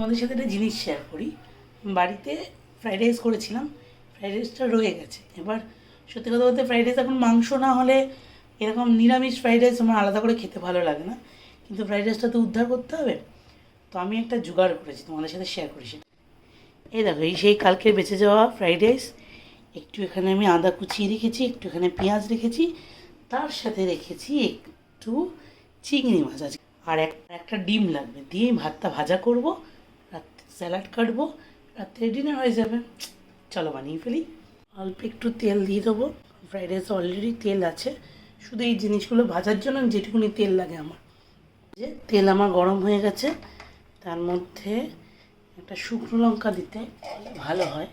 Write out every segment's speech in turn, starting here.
তোমাদের সাথে একটা জিনিস শেয়ার করি। বাড়িতে ফ্রাইড রাইস করেছিলাম ফ্রাইড রাইসটা রয়ে গেছে। এবার সত্যি কথা বলতে ফ্রাইড রাইস এখন মাংস না হলে এরকম নিরামিষ ফ্রাইড রাইস আমার আলাদা করে খেতে ভালো লাগে না। কিন্তু ফ্রাইড রাইসটা তো উদ্ধার করতে হবে। তো আমি একটা জোগাড় করেছি, তোমাদের সাথে শেয়ার করেছি এই দেখো, এই সেই কালকে বেঁচে যাওয়া ফ্রাইড রাইস একটু এখানে আমি আদা কুচিয়ে রেখেছি, একটু এখানে পেঁয়াজ রেখেছি, তার সাথে রেখেছি একটু চিংড়ি মাছ। আছে আর এক একটা ডিম লাগবে, দিয়ে ভাতটা ভাজা করব। স্যালাড কাটবো, রাত্রে ডিনার হয়ে যাবে। চলো বানিয়ে ফেলি। অল্প একটু তেল দিয়ে দেবো। ফ্রাইড রাইস অলরেডি তেল আছে। শুধু এই জিনিসগুলো ভাজার জন্য যেটুকুনি তেল লাগে আমার। যে তেল আমার গরম হয়ে গেছে। তার মধ্যে একটা শুকনো লঙ্কা দিতে ভালো হয়।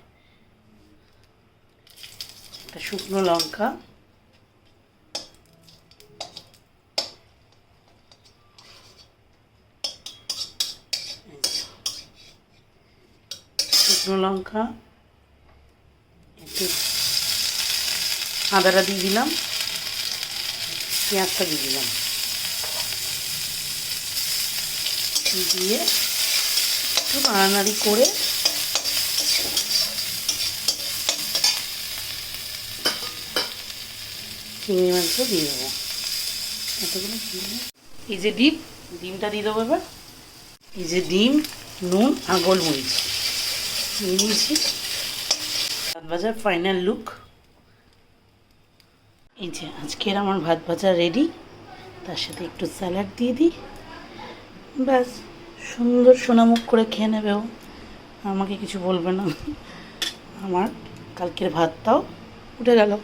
একটা শুকনো লঙ্কা এই যে। শুকনো লঙ্কা, একটু আদাটা দিয়ে দিলাম, পেঁয়াজটা দিয়ে দিলাম। দিয়ে একটু নাড়ানাড়ি করে চিংড়ি মাংস দিয়ে দেবো। এতগুলো এই যে ডিম, ডিমটা দিয়ে দেবো এবার। এই যে ডিম, নুন আর গোলমরিচ। ভাত ভাজার ফাইনাল লুক এই যে আজকের আমার ভাত ভাজা রেডি তার সাথে একটু স্যালাড দিয়ে দিই। ব্যাস, সুন্দর সোনামুখ করে খেয়ে নেবে ও। আমাকে কিছু বলবে না। আমার কালকের ভাতটাও উঠে গেল।